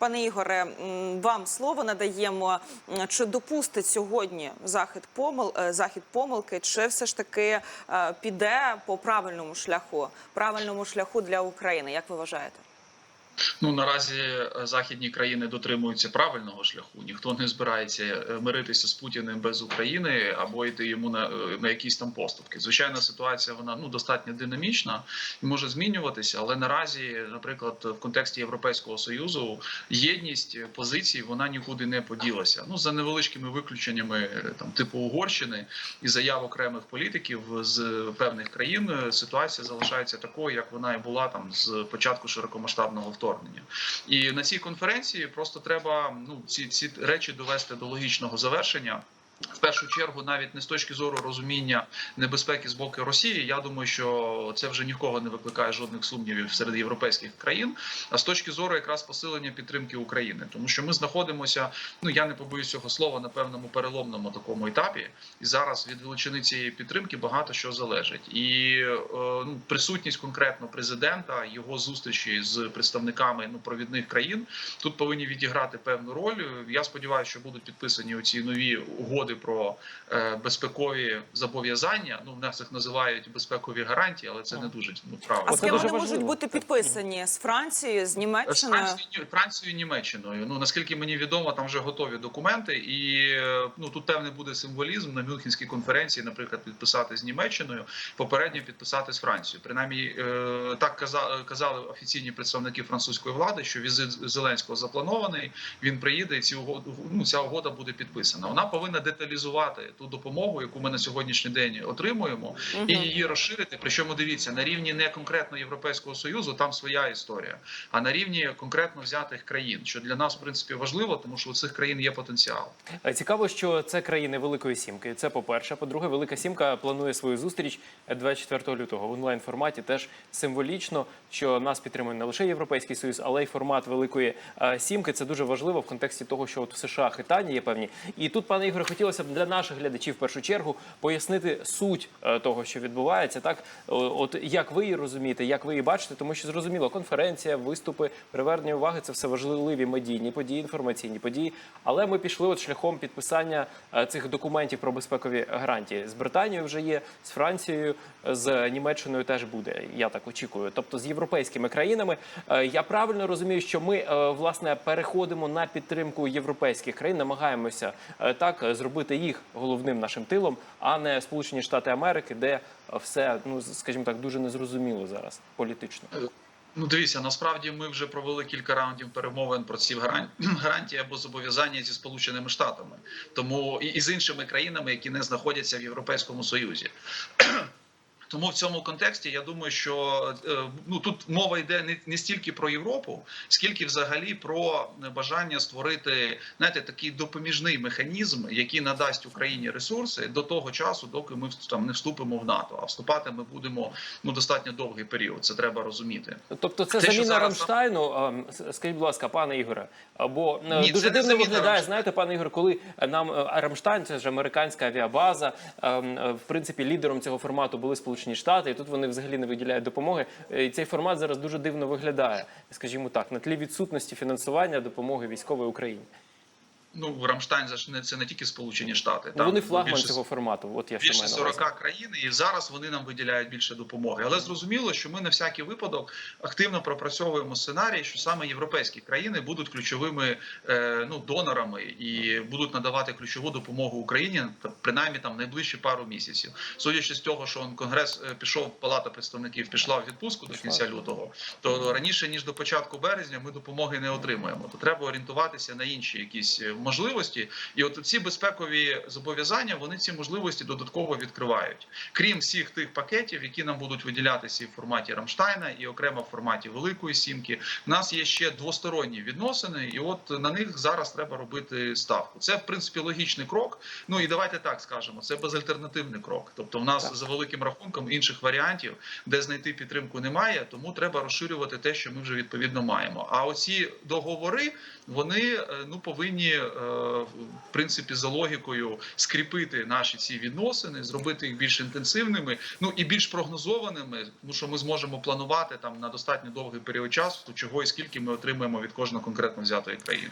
Пане Ігоре, вам слово надаємо. Чи допустить сьогодні захід помил е, захід помилки, чи все ж таки е, піде по правильному шляху, правильному шляху для України? Як ви вважаєте? Ну наразі е, західні країни дотримуються правильного шляху. Ніхто не збирається е, миритися з Путіним без України або йти йому на, е, на якісь там поступки. Звичайно, ситуація вона ну достатньо динамічна і може змінюватися, але наразі, наприклад, в контексті Європейського союзу єдність позицій вона нікуди не поділася. Ну за невеличкими виключеннями там типу Угорщини і заяв окремих політиків з певних країн. Ситуація залишається такою, як вона і була там з початку широкомасштабного вторгнення. І на цій конференції просто треба ну ці, ці речі довести до логічного завершення. В першу чергу, навіть не з точки зору розуміння небезпеки з боку Росії, я думаю, що це вже нікого не викликає жодних сумнівів серед європейських країн. А з точки зору якраз посилення підтримки України, тому що ми знаходимося, ну я не побоюсь цього слова, на певному переломному такому етапі, і зараз від величини цієї підтримки багато що залежить. І е, ну, присутність конкретно президента, його зустрічі з представниками ну провідних країн тут повинні відіграти певну роль. Я сподіваюся, що будуть підписані оці нові угоди про е, безпекові зобов'язання. Ну в нас їх називають безпекові гарантії, але це не дуже ну, А правильно. з ким вони можуть бути підписані з Францією, з З Німеччиною? Францією, Францією, Німеччиною. Ну наскільки мені відомо, там вже готові документи, і е, ну тут певний буде символізм на Мюнхенській конференції, наприклад, підписати з Німеччиною, попередньо підписати з Францією. Принаймні, е, так казали, казали офіційні представники французької влади, що візит Зеленського запланований. Він приїде, і ці угоду, ну, ця угода буде підписана. Вона повинна деталізувати ту допомогу, яку ми на сьогоднішній день отримуємо, і її розширити. Причому дивіться на рівні не конкретно Європейського союзу, там своя історія, а на рівні конкретно взятих країн, що для нас в принципі важливо, тому що у цих країн є потенціал. Е, Цікаво, що це країни Великої Сімки. Це по-перше. По-друге, Велика Сімка планує свою зустріч 24 лютого в онлайн форматі. Теж символічно, що нас підтримує не лише Європейський Союз, але й формат Великої е, Сімки. Це дуже важливо в контексті того, що от в США хитання є певні. І тут, пане Ігоре, хотілося б для наших глядачів в першу чергу пояснити суть е, того, що відбувається. Так, от як ви її розумієте, як ви її бачите, тому що зрозуміло, конференція, виступи, привернення уваги це все важливі медійні події, інформаційні події. Але ми пішли от шляхом підписання е, цих документів про безпекові гарантії. З Британією вже є, з Францією, з Німеччиною теж буде. Я так очікую. Тобто з європейськими країнами. Е, Я правильно розумію, що ми е, власне переходимо на підтримку європейських країн, намагаємося е, так е, зробити їх головним нашим тилом, а не Сполучені Штати Америки, де е, все ну скажімо так дуже незрозуміло зараз політично. Ну, дивіться, насправді ми вже провели кілька раундів перемовин про ці гаран- гарантії або зобов'язання зі сполученими штатами, тому і з іншими країнами, які не знаходяться в Європейському Союзі. Тому в цьому контексті я думаю, що е, ну тут мова йде не, не стільки про Європу, скільки взагалі про бажання створити знаєте, такий допоміжний механізм, який надасть Україні ресурси до того часу, доки ми там не вступимо в НАТО. А вступати ми будемо ну достатньо довгий період. Це треба розуміти. Тобто це Те, заміна зараз- Рамштайну. Скажіть, будь ласка, пане Ігоре, бо е, Ні, дуже дивно виглядає, Рамштайну. знаєте, пане Ігор, коли нам е, Рамштайн, це ж американська авіабаза. ем, В принципі, лідером цього формату були Сполучені Штати, і тут вони взагалі не виділяють допомоги. Е, І цей формат зараз дуже дивно виглядає, скажімо так, на тлі відсутності фінансування допомоги військової Україні. Ну Рамштайн це ж не це не тільки Сполучені Штати. Ну, вони ну, флагман більше- цього формату. От я більше маю на увазі. 40 країн, і зараз вони нам виділяють більше допомоги. Але зрозуміло, що ми на всякий випадок активно пропрацьовуємо сценарій, що саме європейські країни будуть ключовими е, ну донорами і будуть надавати ключову допомогу Україні принаймні там найближчі пару місяців. Судячи з того, що он, конгрес е, пішов, палата представників пішла в відпустку до кінця лютого, то раніше ніж до початку березня ми допомоги не отримаємо. То треба орієнтуватися на інші якісь е, можливості. І от ці безпекові зобов'язання вони ці можливості додатково відкривають. Крім всіх тих пакетів, які нам будуть виділятися і в форматі Рамштайна, і окремо в форматі Великої Сімки. У нас є ще двосторонні відносини, і от на них зараз треба робити ставку. Це в принципі логічний крок. Ну і давайте так скажемо, це безальтернативний крок. Тобто, в нас Так. за великим рахунком інших варіантів, де знайти підтримку, немає. Тому треба розширювати те, що ми вже відповідно маємо. А оці договори вони е, ну повинні в принципі за логікою скріпити наші ці відносини, зробити їх більш інтенсивними, ну і більш прогнозованими, тому що ми зможемо планувати там на достатньо довгий період часу, чого і скільки ми отримаємо від кожного конкретно взятої країни.